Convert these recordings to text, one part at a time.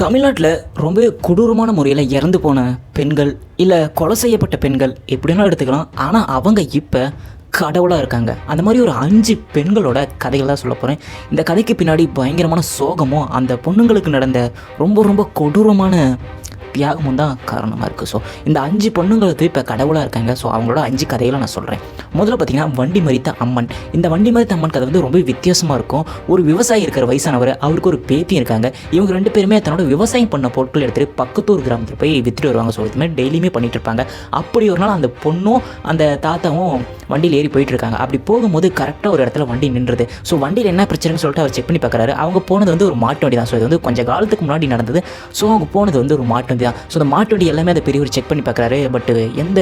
தமிழ்நாட்டில் ரொம்ப கொடூரமான முறையில் இறந்து போன பெண்கள் இல்லை கொலை செய்யப்பட்ட பெண்கள் எப்படின்னா எடுத்துக்கலாம். ஆனால் அவங்க இப்போ கடவுளாக இருக்காங்க. அந்த மாதிரி ஒரு அஞ்சு பெண்களோட கதைகள் தான் சொல்ல போகிறேன் இந்த கதைக்கு பின்னாடி பயங்கரமான சோகமும் அந்த பொண்ணுங்களுக்கு நடந்த ரொம்ப ரொம்ப கொடூரமான தியாகமும் தான் காரணமாக இருக்குது ஸோ இந்த அஞ்சு பொண்ணுங்களுக்கு இப்போ கடவுளாக இருக்காங்க. ஸோ அவங்களோட அஞ்சு கதைகளை நான் சொல்கிறேன் முதல்ல பார்த்தீங்கன்னா வண்டி மறித்த அம்மன். இந்த வண்டி மறித்த அம்மன் கதை வந்து ரொம்ப வித்தியாசமாக இருக்கும். ஒரு விவசாயி இருக்கிற வயசானவர் அவருக்கு ஒரு பேத்தி இருக்காங்க. இவங்க ரெண்டு பேருமே தன்னோட விவசாயம் பண்ண பொருட்கள் எடுத்துகிட்டு பக்கத்தூர் கிராமத்தில் போய் வித்துட்டு வருவாங்க. ஸோ இதுமாதிரி டெய்லியுமே பண்ணிகிட்டு இருப்பாங்க. அப்படி ஒரு நாள் அந்த பொண்ணும் அந்த தாத்தாவும் வண்டியில் ஏறி போயிட்டு இருக்காங்க. அப்படி போகும்போது கரெக்டாக ஒரு இடத்துல வண்டி நின்றுது. ஸோ வண்டியில் என்ன பிரச்சனைன்னு சொல்லிட்டு அவர் செக் பண்ணி பார்க்குறாரு அவங்க போனது வந்து ஒரு மாட்டு வண்டி தான் ஸோ இது வந்து கொஞ்சம் காலத்துக்கு முன்னாடி நடந்தது. ஸோ அவங்க போனது வந்து ஒரு மாட்டு வண்டி. தான் ஸோ அந்த மாட்டு எல்லாமே எல்லாமே பெரிய பெரியவர் செக் பண்ணி பார்க்குறாரு. பட் எந்த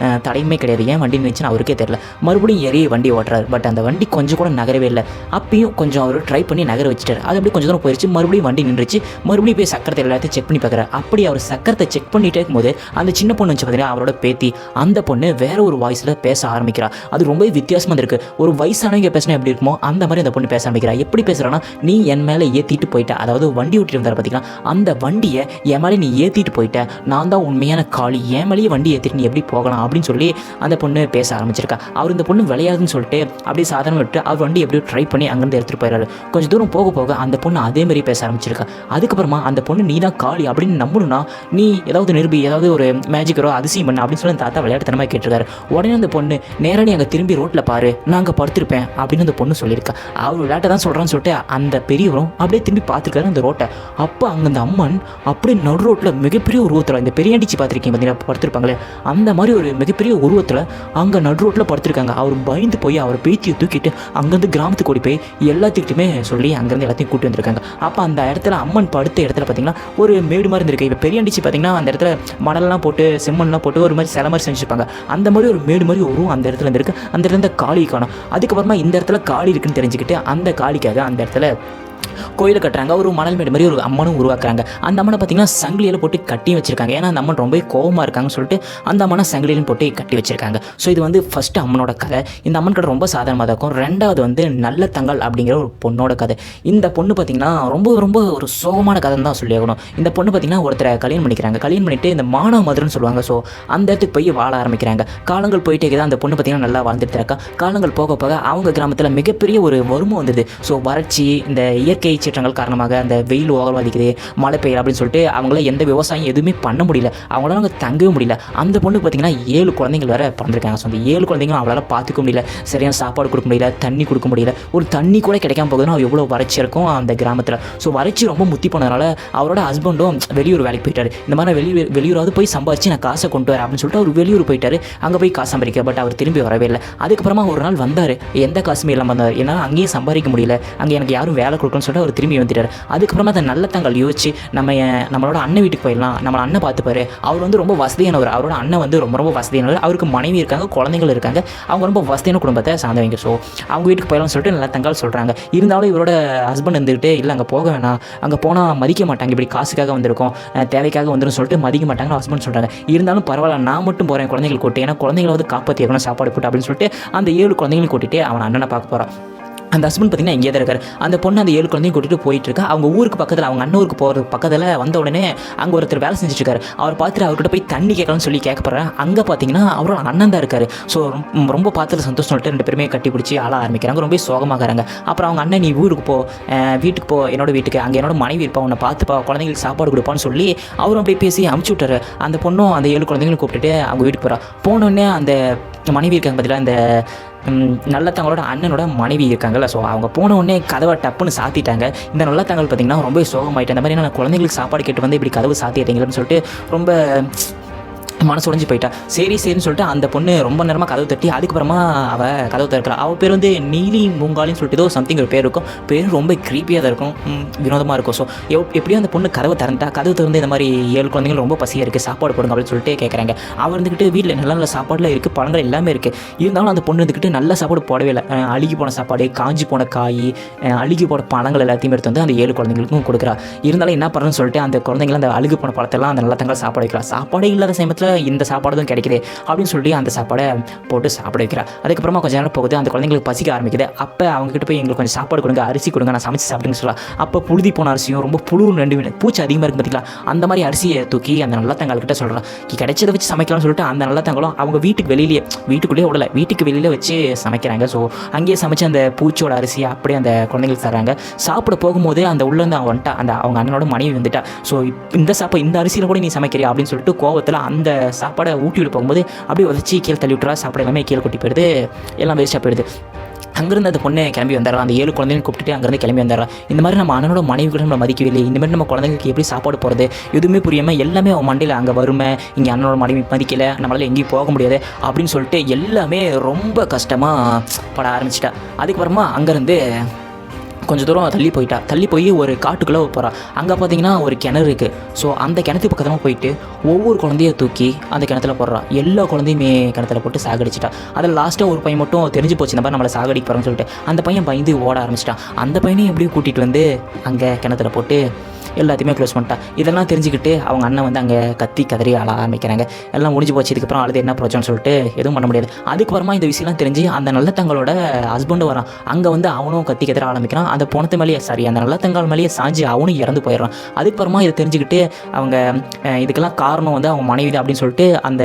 தடையுமே கிடையாது. ஏன் வண்டி நின்றுச்சுன்னு அவருக்கே தெரியல. மறுபடியும் ஏறி வண்டி ஓட்டுறாரு. பட் அந்த வண்டி கொஞ்சம் கூட நகரவே இல்லை. அப்பயும் கொஞ்சம் அவர் ட்ரை பண்ணி நகர வச்சுட்டார். அது அப்படியே கொஞ்சம் தூரம் போயிடுச்சு மறுபடியும் வண்டி நின்றுச்சு. மறுபடியும் போய் சக்கரத்தை எல்லாத்தையும் செக் பண்ணி பார்க்குறாரு. அப்படி அவர் சக்கரத்தை செக் பண்ணிட்டே இருக்கும்போது அந்த சின்ன பொண்ணு வச்சு பார்த்தீங்கன்னா அவரோட பேத்தி அந்த பொண்ணு வேற ஒரு வாய்ஸில் பேச ஆரம்பிக்கிறா. அது ரொம்பவே வித்தியாசமாக இருக்கு. ஒரு வயசானவங்க பேசினா எப்படி இருக்குமோ அந்த மாதிரி அந்த பொண்ணு பேச ஆரம்பிக்கிறா. எப்படி பேசுகிறான்னா நீ என் மேலே ஏற்றிட்டு போயிட்ட. அதாவது வண்டி ஓட்டிட்டு வந்தார் பார்த்தீங்கன்னா அந்த வண்டியை என் மேலே நீ ஏற்றிட்டு போயிட்ட. நான் தான் உண்மையான காளி. என் மேலேயே வண்டி ஏற்றிட்டு நீ எப்படி போகலாம்? அப்படின்னு சொல்லி அந்த பொண்ணு பேச ஆரம்பிச்சிருக்கா. அவர் இந்த பொண்ணு விளையாதுன்னு சொல்லிட்டு அப்படியே சாதாரண விட்டு அவர் வண்டி எப்படியோ ட்ரை பண்ணி அங்கேருந்து எடுத்துகிட்டு போயிடுறாரு கொஞ்சம் தூரம் போக போக அந்த பொண்ணு அதே மாதிரி பேச ஆரம்பிச்சிருக்கா. அதுக்கப்புறமா அந்த பொண்ணு நீ தான் காளி அப்படின்னு நம்பணும்னா நீ ஏதாவது நிரூபி ஏதாவது ஒரு மேஜிக்கரோ அதிசயம் பண்ண அப்படின்னு சொல்லி தாத்தா விளையாட்டுத்தனமாக கேட்டிருக்காரு. உடனே அந்த பொண்ணு நேரடி அங்கே திரும்பி ரோட்டில் பாரு நான் அங்கே படுத்திருப்பேன் அப்படின்னு அந்த பொண்ணு சொல்லியிருக்கா. அவர் விளையாட்டை தான் சொல்கிறான்னு சொல்லிட்டு அந்த பெரியவரும் அப்படியே திரும்பி பார்த்துருக்காரு அந்த ரோட்டை அப்போ அங்கே அந்த அம்மன் அப்படியே நடு ரோட்டில் மிகப்பெரிய ஒரு உருவத்தில் இந்த பெரியாண்டிச்சு பார்த்துருக்கீங்க பார்த்தீங்கன்னா படுத்திருப்பாங்களே அந்த மாதிரி ஒரு மிகப்பெரிய உருவத்தில் அங்கே நடு ரோட்டில் படுத்திருக்காங்க. அவர் பயந்து போய் அவர் பேத்தியை தூக்கிட்டு அங்கேருந்து கிராமத்துக்கு ஓடி போய் எல்லாத்துக்கிட்டுமே சொல்லி அங்கேருந்து எல்லாத்தையும் கூட்டி வந்திருக்காங்க. அப்போ அந்த இடத்துல அம்மன் படுத்த இடத்துல பார்த்தீங்கன்னா ஒரு மேடு மாதிரி இருந்திருக்கு. இப்போ பெரியாண்டிச்சு பார்த்தீங்கன்னா அந்த இடத்துல மணல்லாம் போட்டு செம்மண்லாம் போட்டு ஒரு மாதிரி சில மாதிரி செஞ்சுருப்பாங்க. அந்த மாதிரி ஒரு மேடு மாதிரி உருவம் அந்த இடத்துல இருந்திருக்கு. அந்த இடத்துல காளி காணும். அதுக்கப்புறமா இந்த இடத்துல காளி இருக்குன்னு தெரிஞ்சுக்கிட்டு அந்த காளிக்காக அந்த இடத்துல கோயிலை கட்டுறாங்க ஒரு மணல் மேடு மாதிரி ஒரு அம்மனும் உருவாக்குறாங்க. அந்த அம்மனை பார்த்தீங்கன்னா சங்கிலியில் போட்டு கட்டி வச்சிருக்காங்க. ஏன்னா அந்த அம்மன் ரொம்ப கோபமாக இருக்காங்கன்னு சொல்லிட்டு அந்த அம்மனை சங்கிலியிலும் போட்டு கட்டி வச்சிருக்காங்க. ஸோ இது வந்து ஃபர்ஸ்ட் அம்மனோட கதை. இந்த அம்மன் கதை ரொம்ப சாதாரணமாக தான் இருக்கும். ரெண்டாவது வந்து நல்ல தங்கால் அப்படிங்கிற ஒரு பொண்ணோட கதை. இந்த பொண்ணு பார்த்தீங்கன்னா ரொம்ப ரொம்ப ஒரு சோகமான கதைன்னு தான் சொல்லி ஆகணும் இந்த பொண்ணு பார்த்தீங்கன்னா ஒருத்தரை கல்யாணம் பண்ணிக்கிறாங்க. கல்யாணம் பண்ணிட்டு இந்த மானவ மதுரன்னு சொல்லுவாங்க. ஸோ அந்த இடத்துக்கு போய் வாழ ஆரம்பிக்கிறாங்க. காலங்கள் போயிட்டே தான் அந்த பொண்ணு பார்த்தீங்கன்னா நல்லா வாழ்ந்துட்டு இருக்கா. காலங்கள் போக போக அவங்க கிராமத்தில் மிகப்பெரிய ஒரு வறுமை வந்தது. ஸோ வறட்சி இந்த இயற்கை சீற்றங்கள் காரணமாக அந்த வெயில் ஓகல் அடிக்குது மழை பெய்யல அப்படின்னு சொல்லிட்டு அவங்கள எந்த விவசாயம் எதுவுமே பண்ண முடியல. அவங்களால அங்கே தங்கவே முடியல. அந்த பொண்ணுக்கு பார்த்தீங்கன்னா ஏழு குழந்தைகள் வேற பிறந்திருக்காங்க. ஸோ அந்த ஏழு குழந்தைங்களும் அவளால் பார்த்துக்க முடியல. சரியான சாப்பாடு கொடுக்க முடியல தண்ணி கொடுக்க முடியல. ஒரு தண்ணி கூட கிடைக்காம போகுதுன்னா அவ எவ்வளோ வறட்சி இருக்கும் அந்த கிராமத்தில். ஸோ வறட்சி ரொம்ப முத்தி போனதுனால அவரோட ஹஸ்பண்டும் வெளியூர் வேலைக்கு போயிட்டார். இந்த மாதிரி வெளியூர் வெளியூராவது போய் சம்பாதிச்சு நான் காசை கொண்டு வரேன் அப்படின்னு சொல்லிட்டு அவர் வெளியூர் போயிட்டார். அங்கே போய் காசு சம்பாதிக்க பட் அவர் திரும்பி வரவே இல்லை. அதுக்கப்புறமா ஒரு நாள் வந்தார். எந்த காசுமே இல்லாமல் வந்தார். என்னால் அங்கேயும் சம்பாதிக்க முடியல. அங்கே எனக்கு யாரும் வேலை கொடுக்கணும்னு சொல்லிட்டு அவர் திரும்பி வந்துட்டார். அதுக்கப்புறமா அந்த நல்ல தங்கள் யோசிச்சு நம்ம நம்மளோட அண்ணன் வீட்டுக்கு போயிடலாம். நம்மளை அண்ணன் பார்த்துப்பாரு. அவர் வந்து ரொம்ப வசதியானவர். அவரோட அண்ணன் வந்து ரொம்ப ரொம்ப வசதியானவர். அவருக்கு மனைவி இருக்காங்க குழந்தைகள் இருக்காங்க. அவங்க ரொம்ப வசதியான குடும்பத்தை சார்ந்தவங்க. ஸோ அவங்க வீட்டுக்கு போயிடலாம்னு சொல்லிட்டு நல்ல தங்கால் சொல்கிறாங்க இருந்தாலும் இவரோட ஹஸ்பண்ட் இருந்துக்கிட்டு இல்லை அங்கே போக வேணாம். அங்கே போனால் மதிக்க மாட்டாங்க. இப்படி காசுக்காக வந்திருக்கோம். தேவைக்காக வந்துடும் சொல்லிட்டு மதிக்க மாட்டாங்க ஹஸ்பண்ட் சொல்கிறாங்க இருந்தாலும் பரவாயில்ல நான் மட்டும் போகிறேன் குழந்தைகள் கூட்டு ஏன்னா குழந்தைங்களை வந்து காப்பாற்றி இருக்கணும் சாப்பாடு போட்டு அப்படின்னு சொல்லிட்டு அந்த ஏழு குழந்தைங்களையும் கூட்டிகிட்டு அவன் அண்ணனை பார்க்க போகிறான் அந்த ஹஸ்பண்ட் பார்த்தீங்கன்னா இங்கே தான் இருக்கார். அந்த பொண்ணு அந்த ஏழு குழந்தையும் கூட்டிகிட்டு போயிட்டு இருக்கா. அவங்க ஊருக்கு பக்கத்தில் அவங்க அண்ணன் ஊருக்கு போகிறது பக்கத்தில் வந்த உடனே அங்கே ஒருத்தர் வேலை செஞ்சுட்டு இருக்காரு. அவர் பார்த்துட்டு அவர்கிட்ட போய் தண்ணி கேட்கலாம்னு சொல்லி கேட்க போகிறேன் அங்கே பார்த்தீங்கன்னா அவரோட அண்ணன் தான் இருக்காரு. ஸோ ரொம்ப பார்த்துட்டு சந்தோஷம் சொல்லிட்டு ரெண்டு பேருமே கட்டி பிடிச்சி ஆள ஆரம்பிக்கிறாங்க. ரொம்ப சோகமாகறாங்க. அப்புறம் அவங்க அண்ணன் நீ ஊருக்கு போ. வீட்டுக்கு போ. என்னோட வீட்டுக்கு. அங்கே என்னோட மனைவி இருப்பா. உன்னை பார்த்துப்பா. குழந்தைங்களுக்கு சாப்பாடு கொடுப்பான்னு சொல்லி அவரும் அப்படியே பேசி அமுச்சு விட்டாரு அந்த பொண்ணும் அந்த ஏழு குழந்தைங்களும் கூப்பிட்டுட்டு அவங்க வீட்டுக்கு போகிறா போனோடனே அந்த மனைவி இருக்காங்க பார்த்தீங்களா இந்த நல்ல நல்லத்தங்களோட அண்ணனோட மனைவி இருக்காங்கல்ல. ஸோ அவங்க போன உடனே கதவை டப்புன்னு சாத்திட்டாங்க. இந்த நல்லத்தங்கள் பார்த்தீங்கன்னா ரொம்ப சோகமாயிட்டு அந்த மாதிரி நான் குழந்தைங்களுக்கு சாப்பாடு கேட்டு வந்து இப்படி கதவு சாத்திட்டீங்களேன்னு சொல்லிட்டு ரொம்ப மனசு உடைஞ்சு போயிட்டா. சரி சரின்னு சொல்லிட்டு அந்த பொண்ணு ரொம்ப நேரமாக கதவு தட்டி அதுக்கப்புறமா அவள் கதவு திறக்கிறா அவள் பேர் வந்து நீலி மூங்காலின்னு சொல்லிட்டு ஏதோ சம்திங் ஒரு பேர் இருக்கும். பேர் ரொம்ப க்ரீப்பியாக தான் இருக்கும். வினோதமாக இருக்கும். ஸோ எப்படியும் அந்த பொண்ணு கதவை திறந்தா கதவு திறந்து இந்த மாதிரி ஏழு குழந்தைங்க ரொம்ப பசியாக இருக்குது சாப்பாடு போடுங்க அப்படின்னு சொல்லிட்டு கேட்குறாங்க அவர் இருந்துக்கிட்டு வீட்டில் நல்ல நல்ல சாப்பாடுலாம் இருக்குது பழங்கள் எல்லாமே இருக்குது இருந்தாலும் அந்த பொண்ணு இருந்துக்கிட்டு நல்ல சாப்பாடு போடவே இல்லை. அழுகி போன சாப்பாடு காஞ்சி போன காய் அழுகி போன பழங்கள் எல்லாத்தையும் எடுத்து வந்து அந்த ஏழு குழந்தைங்களுக்கும் கொடுக்குறா. இருந்தாலும் என்ன பண்ணுறேன்னு சொல்லிட்டு அந்த குழந்தைங்கள அந்த அழுகு போன பழத்தெல்லாம் அந்த நல்ல தங்களை சாப்பாடு வைக்கிறா சாப்பாடே இல்லாத சமயத்தில் இந்த சாப்பாடு தான் கிடைக்குது அப்படின்னு சொல்லி அந்த சாப்பாடை போட்டு சாப்பிட வைக்கிறா அதுக்கப்புறமா கொஞ்ச நேரம் போகுது அந்த குழந்தைங்களுக்கு பசிக்க ஆரம்பிக்குது. அப்போ அவங்க கிட்ட போய் எங்களுக்கு கொஞ்சம் சாப்பாடு கொடுங்க அரிசி கொடுங்க நான் சமைச்சு சாப்பிடுங்க சொல்லலாம் அப்போ புழுதி போன அரிசியும் ரொம்ப புழு ரெண்டு மீன் பூச்சி அதிகமாக இருக்கு பார்த்தீங்களா அந்த மாதிரி அரிசியை தூக்கி அந்த நல்ல தங்கள்கிட்ட சொல்கிறான் கிடைச்சதை வச்சு சமைக்கலாம்னு சொல்லிட்டு அந்த நல்ல தங்காலும் அவங்க வீட்டுக்கு வெளியிலேயே வீட்டுக்குள்ளேயே விடலை வீட்டுக்கு வெளியில வச்சு சமைக்கிறாங்க. ஸோ அங்கேயே சமைச்சு அந்த பூச்சியோட அரிசியை அப்படியே அந்த குழந்தைங்களுக்கு தராங்க சாப்பிட போகும்போதே அந்த உள்ளேருந்து அவன் வந்துட்டா அந்த அவங்க அண்ணனோட மனைவி வந்துட்டா. ஸோ இந்த சாப்பாடு இந்த அரிசியில் கூட நீ சமைக்கிறியா? அப்படின்னு சொல்லிட்டு கோவத்தில் அந்த சாப்பாடை ஊட்டி விட்டு போகும்போது அப்படியே உதச்சி கீழே தள்ளி விட்டுறா சாப்பாடு எல்லாமே கீழே கொட்டி போயிடுது. எல்லாம் வேஸ்ட்டாக போயிடுது. அங்கேருந்து அந்த பொண்ணை கிளம்பி வந்துடுறா. அந்த ஏழு குழந்தைங்க கூப்பிட்டுட்டு அங்கேருந்து கிளம்பி வந்துடுறா. இந்த மாதிரி நம்ம அண்ணனோட மனைவிகளும் நம்ம மதிக்கவே இல்லை இந்த மாதிரி நம்ம குழந்தைங்களுக்கு எப்படி சாப்பாடு போகிறது எதுவுமே புரியாமல் எல்லாமே அவன் மண்டையில் அங்கே வருமே. இங்கே அண்ணனோட மனைவி மதிக்கலை. நம்மளால் எங்கேயும் போக முடியாது. அப்படின்னு சொல்லிட்டு எல்லாமே ரொம்ப கஷ்டமாக பட ஆரம்பிச்சிட்டா. அதுக்கப்புறமா அங்கேருந்து கொஞ்சம் தூரம் தள்ளி போயிட்டா. தள்ளி போய் ஒரு காட்டுக்குள்ளே போகிறா அங்கே பார்த்தீங்கன்னா ஒரு கிணறு இருக்குது ஸோ அந்த கிணத்து பக்கத்தில் போயிட்டு ஒவ்வொரு குழந்தைய தூக்கி அந்த கிணத்துல போடுறா. எல்லா குழந்தையுமே கிணத்துல போட்டு சாகடிச்சிட்டா. அதில் லாஸ்ட்டாக ஒரு பையன் மட்டும் தெரிஞ்சு போச்சு இந்த மாதிரி நம்மளை சாகடிக்க போகிறோம்னு சொல்லிட்டு. அந்த பையன் பயந்து ஓட ஆரம்பிச்சிட்டான். அந்த பையனையும் எப்படியும் கூட்டிகிட்டு வந்து அங்கே கிணத்துல போட்டு எல்லாத்தையுமே க்ளோஸ் பண்ணிட்டா. இதெல்லாம் தெரிஞ்சுக்கிட்டு அவங்க அண்ணன் வந்து அங்கே கத்தி கதறி ஆள ஆரம்பிக்கிறாங்க. எல்லாம் முடிஞ்சு போச்சு. இதுக்கப்புறம் அழுது என்ன பிரச்சனைன்னு சொல்லிட்டு எதுவும் பண்ண முடியாது. அதுக்கப்புறமா இந்த விஷயம்லாம் தெரிஞ்சு அந்த நல்ல தங்களோட வரான். அங்கே வந்து அவனும் கத்தி கதற ஆரம்பிக்கிறான். அந்த போனத்து மேலேயே சாரி அந்த நல்ல தங்கால் மேலேயே சாஞ்சு அவனும் இறந்து போயிடுறான். அதுக்கப்புறமா இதை தெரிஞ்சுக்கிட்டு அவங்க இதுக்கெல்லாம் காரணம் வந்து அவங்க மனைவி தான் அப்படின்னு சொல்லிட்டு அந்த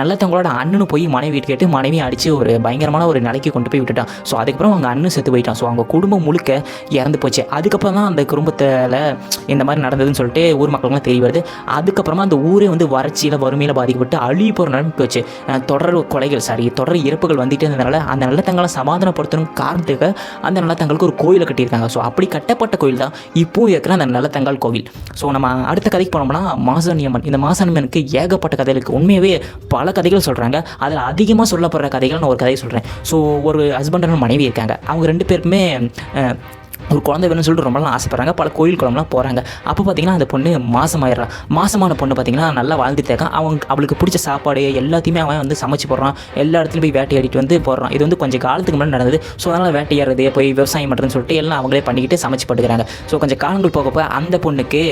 நல்ல தங்களோட அண்ணனு போய் மனைவி கேட்டு மனைவி அடித்து ஒரு பயங்கரமான ஒரு நிலைக்கு கொண்டு போய் விட்டுட்டான். ஸோ அதுக்கப்புறம் அவங்க அண்ணன் செத்து போயிட்டான். ஸோ அவங்க குடும்பம் முழுக்க இறந்து போச்சு. அதுக்கப்புறம் தான் அந்த குடும்பத்தில் இந்த மாதிரி நடந்ததுன்னு சொல்லிட்டு ஊர் மக்களுக்குலாம் தெரிய வருது. அதுக்கப்புறமா அந்த ஊரே வந்து வறட்சியில் வறுமையில் பாதிக்கப்பட்டு அழிவு போகிற நிலைமைக்கு வச்சு தொடர் கொலைகள் சாரி தொடர் இறப்புகள் வந்துட்டு இருந்ததுனால அந்த நல்லத்தங்களை சமாதானப்படுத்தணும் காரணத்துக்கு அந்த நல்லத்தங்களுக்கு ஒரு கோயிலை கட்டியிருக்காங்க. ஸோ அப்படி கட்டப்பட்ட கோயில் தான் இப்போ இருக்கிற அந்த நல்லத்தங்கால் கோவில். ஸோ நம்ம அடுத்த கதைக்கு போனோம்னா மாசாணியம்மன் இந்த மாசாணியம்மனுக்கு ஏகப்பட்ட கதை இருக்குது உண்மையாகவே பல கதைகள் சொல்கிறாங்க அதில் அதிகமாக சொல்லப்படுற கதைகள் நான் ஒரு கதையை சொல்கிறேன் ஸோ ஒரு ஹஸ்பண்ட் மனைவி இருக்காங்க. அவங்க ரெண்டு பேருக்குமே ஒரு குழந்தை வேணும்னு சொல்லிட்டு ரொம்ப நாள் ஆசைப்படுறாங்க. பல கோயில் குளம்லாம் போகிறாங்க அப்போ பார்த்தீங்கன்னா அந்த பொண்ணு மாசமாயிடுறா. மாசமான பொண்ணு பார்த்தீங்கன்னா நல்லா வாழ்ந்துட்டு இருக்கான் அவங்க அவளுக்கு பிடிச்ச சாப்பாடு எல்லாத்தையுமே அவன் வந்து சமைச்சு போடுறான். எல்லா இடத்துலையும் போய் வேட்டையாடிட்டு வந்து போடுறான். இது வந்து கொஞ்சம் காலத்துக்கு முன்னாடி நடந்தது. ஸோ அதனால் வேட்டையாடுறது போய் விவசாயம் பண்ணுறதுன்னு சொல்லிட்டு எல்லாம் அவங்களே பண்ணிக்கிட்டு சமைச்சு பட்டுக்கிறாங்க ஸோ கொஞ்சம் காலங்கள் போக போக அந்த பொண்ணுக்கு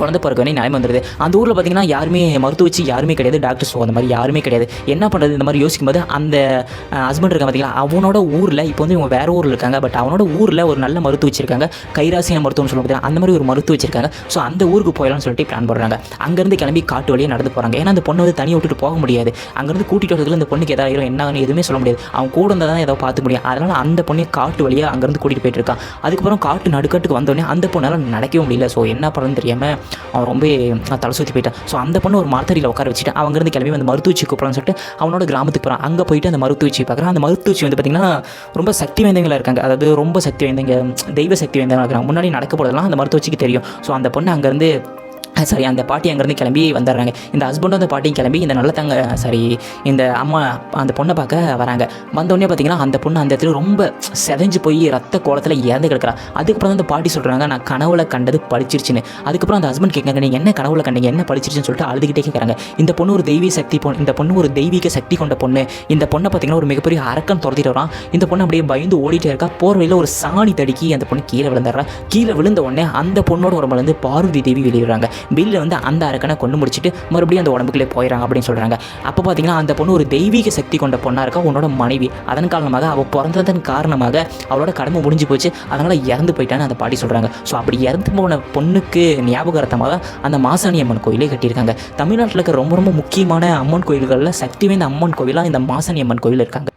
குழந்தை பிறக்க வேண்டிய நிலைமை வந்துடுது அந்த ஊரில் பார்த்தீங்கன்னா யாருமே மருத்துவ வச்சு யாருமே கிடையாது டாக்டர்ஸோ அந்த மாதிரி யாருமே கிடையாது. என்ன பண்ணுறது இந்த மாதிரி யோசிக்கும் போது அந்த ஹஸ்பண்ட் இருக்கான் பார்த்தீங்களா அவனோட ஊரில் இப்போ வந்து இவங்க வேறு ஊரில் இருக்காங்க பட் அவனோட ஊரில் ஒரு நல்ல மருத்துவ வச்சிருக்காங்க கைராசியான மருத்துவம் சொல்ல அந்த மாதிரி ஒரு மருத்துவ வச்சிருக்காங்க. ஸோ அந்த ஊருக்கு போயிடலாம்னு சொல்லிட்டு பிளான் பண்ணுறாங்க அங்கேருந்து கிளம்பி காட்டு வழியாக நடந்து போகிறாங்க ஏன்னா அந்த பொண்ணை வந்து தனியாக விட்டுட்டு போக முடியாது. அங்கேருந்து கூட்டிகிட்டு வரதுல அந்த பொண்ணுக்கு ஏதாவது ஆயிரும் என்ன எதுவுமே சொல்ல முடியாது. அவன் கூட இருந்தால் தான் ஏதோ பார்த்து முடியும். அதனால் அந்த பொண்ணை காட்டு வழியாக அங்கேருந்து கூட்டிகிட்டு போயிட்டு இருக்கான். அதுக்கப்புறம் காட்டு நடுக்கட்டுக்கு வந்தோடனே அந்த பொண்ணால் நடக்கவே முடியல. ஸோ என்ன பண்ணுறதுன்னு தெரியாமல் அவன் ரொம்ப தலை சுற்றி போயிட்டான். ஸோ அந்த பொண்ணு ஒரு மரத்தடியில் உட்கார வச்சுட்டு அவங்கேருந்து கிளம்பி வந்து மருத்துவச்சி கூப்பிடலாம்னு சொல்லிட்டு அவனோட கிராமத்துக்கு போகிறான் அங்கே போயிட்டு அந்த மருத்துவச்சி பார்க்குறான். அந்த மருத்துவச்சி வந்து பார்த்திங்கன்னா ரொம்ப சக்தி வாய்ந்தவங்களாக இருக்காங்க. அதாவது ரொம்ப சக்தி வாய்ந்தவங்க தெய்வ சக்தி வாய்ந்தவங்களாக இருக்காங்க. முன்னாடி நடக்க போகிறதெல்லாம் அந்த மருத்துவச்சிக்கு தெரியும். ஸோ அந்த பொண்ணு அங்கேருந்து சாரி அந்த பாட்டி அங்கேருந்து கிளம்பி வந்துடுறாங்க. இந்த ஹஸ்பண்டும் அந்த பாட்டியும் கிளம்பி இந்த நல்ல தங்க சாரி இந்த அம்மா அந்த பொண்ணை பார்க்க வராங்க. வந்தோடனே பார்த்தீங்கன்னா அந்த பொண்ணு அந்த இடத்துல ரொம்ப செதஞ்சு போய் ரத்த கோலத்தில் இறந்து கிடக்குறா. அதுக்கப்புறம் தான் அந்த பாட்டி சொல்கிறாங்க நான் கனவுல கண்டது பழிச்சிருச்சுன்னு அதுக்கப்புறம் அந்த ஹஸ்பண்ட் கேட்காங்க நீங்கள் என்ன கனவுல கண்டீங்க? என்ன பழிச்சிருச்சுன்னு சொல்லிட்டு அழுதுகிட்டே கேட்குறாங்க இந்த பொண்ணு ஒரு தெய்வீக சக்தி பொண்ணு இந்த பொண்ணு ஒரு தெய்வீக சக்தி கொண்ட பொண்ணு. இந்த பொண்ணை பார்த்தீங்கன்னா ஒரு மிகப்பெரிய அரக்கம் துரத்திட்டு வரான். இந்த பொண்ணு அப்படியே பயந்து ஓடிட்டே இருக்கா. போகிற வழியில் ஒரு சாணி தடுக்கி அந்த பொண்ணு கீழே விழுந்துடுறா. கீழே விழுந்த உடனே அந்த பொண்ணோட உடம்புலேருந்து பார்வதி தேவி வெளியிடுறாங்க பில்லு வந்து அந்த அரக்கனை கொண்டு முடிச்சுட்டு மறுபடியும் அந்த உடம்புக்குள்ளே போயிடறாங்க அப்படின்னு சொல்கிறாங்க அப்போ பார்த்தீங்கன்னா அந்த பொண்ணு ஒரு தெய்வீக சக்தி கொண்ட பொண்ணாக இருக்கா? உன்னோட மனைவி. அதன் காரணமாக அவள் பிறந்ததன் காரணமாக அவளோட கடமை முடிஞ்சு போச்சு. அதனால் இறந்து போயிட்டான்னு அந்த பாட்டி சொல்கிறாங்க ஸோ அப்படி இறந்து போன பொண்ணுக்கு ஞாபகார்த்தமாக அந்த மாசாணி அம்மன் கோயிலே கட்டியிருக்காங்க. தமிழ்நாட்டில் இருக்க ரொம்ப ரொம்ப முக்கியமான அம்மன் கோயில்களில் சக்தி வாய்ந்த அம்மன் கோயிலாக இந்த மாசாணி அம்மன் கோயில் இருக்காங்க.